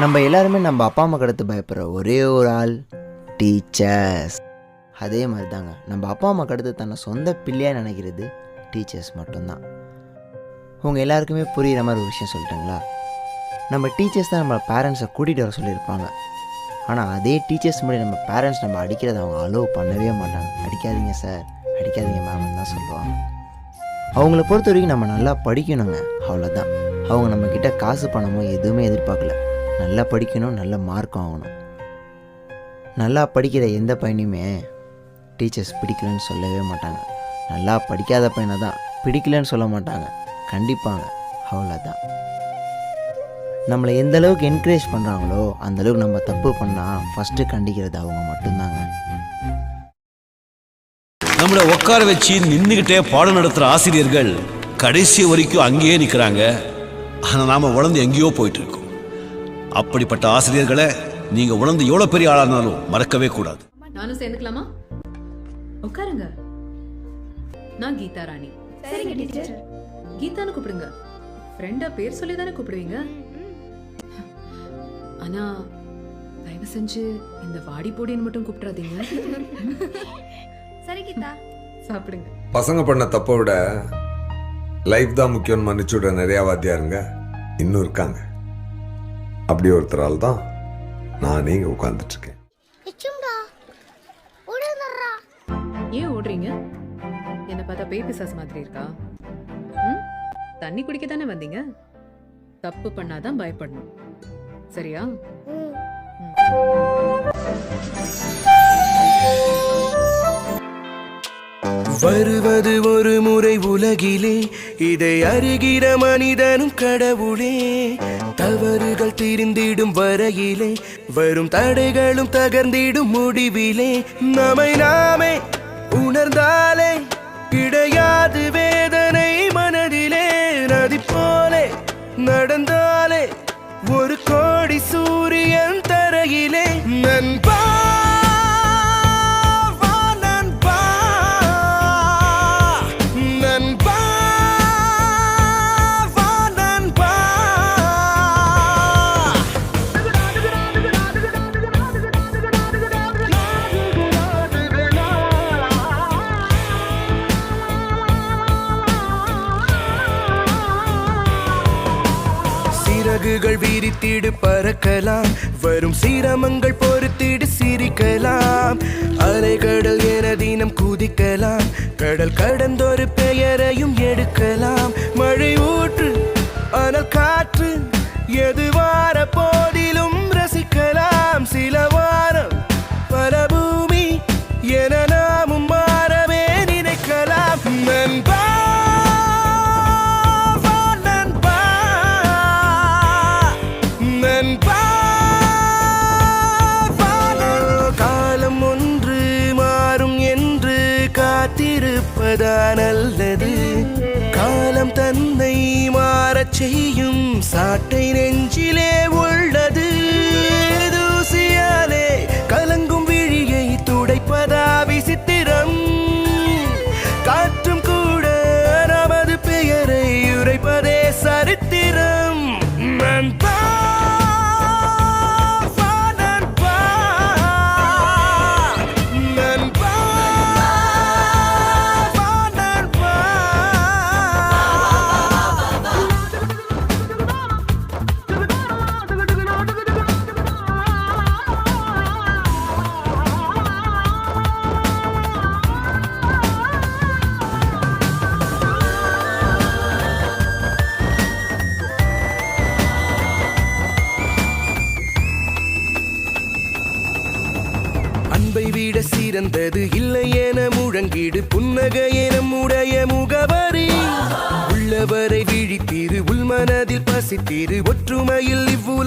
நம்ம எல்லாருமே நம்ம அப்பா அம்மா கடத்து பயப்படுற ஒரே ஒரு ஆள் டீச்சர்ஸ். அதே மாதிரி தாங்க நம்ம அப்பா அம்மா கடத்து தன்னை சொந்த பிள்ளையாக நினைக்கிறது டீச்சர்ஸ் மட்டும்தான். உங்கள் எல்லாருக்குமே புரிகிற மாதிரி ஒரு விஷயம் சொல்லிட்டுங்களா? நம்ம டீச்சர்ஸ் தான் நம்ம பேரண்ட்ஸை கூட்டிகிட்டு வர சொல்லியிருப்பாங்க. ஆனால் அதே டீச்சர்ஸ் முன்னாடி நம்ம பேரண்ட்ஸ் நம்ம அடிக்கிறத அவங்க அலோவ் பண்ணவே மாட்டாங்க. அடிக்காதீங்க சார். அடிக்காதீங்க மேம்னு தான் சொல்லுவாங்க. அவங்கள பொறுத்த வரைக்கும் நம்ம நல்லா படிக்கணுங்க. அவ்வளோதான் அவங்க நம்மக்கிட்ட காசு பணமோ எதுவுமே எதிர்பார்க்கல. நல்லா படிக்கணும் நல்ல மார்க் வாங்கணும். நல்லா படிக்கிற எந்த பையனையுமே டீச்சர்ஸ் பிடிக்கலன்னு சொல்லவே மாட்டாங்க. நல்லா படிக்காத பையனை தான் பிடிக்கலன்னு சொல்ல மாட்டாங்க. கண்டிப்பாங்க. அவ்வளோதான் நம்மளை எந்த அளவுக்கு என்கரேஜ் பண்ணுறாங்களோ அந்த அளவுக்கு நம்ம தப்பு பண்ணால் ஃபஸ்ட்டு கண்டிக்கிறது அவங்க மட்டும்தாங்க. நம்மளை உட்கார வச்சு நின்றுக்கிட்டே பாடம் நடத்துகிற ஆசிரியர்கள் கடைசி வரைக்கும் அங்கேயே நிற்கிறாங்க ஆனால் நாம் உணர்ந்து எங்கேயோ போயிட்டு இருக்கோம். அப்படிப்பட்ட ஆசிரியர்களை நீங்கள் உணர்ந்து எவ்வளோ பெரிய ஆளாக இருந்தாலும் மறக்கவே கூடாது. நானும் சேர்ந்துக்கலாமா? உட்காருங்க. நான் கீதா ராணி. சரிங்க டீச்சர். கீதான்னு கூப்பிடுங்க. ஃப்ரெண்டா பேர் சொல்லி தானே கூப்பிடுவீங்க? ஆனா தயவு செஞ்சு இந்த வாடி போடின்னு மட்டும் கூப்பிடாதீங்க சரி கீதா. சாப்பிடுங்க. பசங்க பண்ண தப்பை விட லைஃப் தான் முக்கியம்னு மன்னிச்சுட நிறைய வாத்தியாருங்க இன்னும் இருக்காங்க. அப்படி ஒருத்தரால் தான் நான் நீங்க உட்கார்ந்துட்டு இருக்கேன் இச்சும்டா ஓடுங்கறா ஏன் ஓடுறீங்க? என்ன பார்த்தா பேய் பிசாஸ் மாதிரி இருக்கா? ம்? தண்ணி குடிக்க தானே வந்தீங்க? தப்பு பண்ணாதான் பயப்படணும். சரியா? வருவது ஒரு முறை உலகிலே. இதை அறிகிற மனிதனும் கடவுளே. தவறுகள் தீர்ந்திடும் வரையிலே. வரும் தடைகளும் தகர்ந்திடும் முடிவிலே. நம்மை நாமே உணர்ந்தாலே. கிடையாது வேதனை மனதிலே. நதி போலே நடந்தாலே. ஒரு கோடி சூரியன் தரையிலே. நண்ப சிறகுகள் விரித்திடு பறக்கலாம். வரும் சிரமங்கள் பொறுத்திடு சிரிக்கலாம். அலைகடல் என தினம் குதிக்கலாம். கடல் கடந்தொரு பெயரையும் எடுக்கலாம். மழை ஊற்று ஆனால் காற்று எது காத்திருப்பதா நல்லது காலம் தன்னை மாறச் செய்யும் சாட்டை நெஞ்சிலே உள்ளது பிறந்தது இல்லை என முழங்கீடு புன்னகை என உடைய முகவரி. உள்ளவரை விழித்திரு உள்மனதில் பசித்திரு ஒற்றுமையில் இவ்வுலகை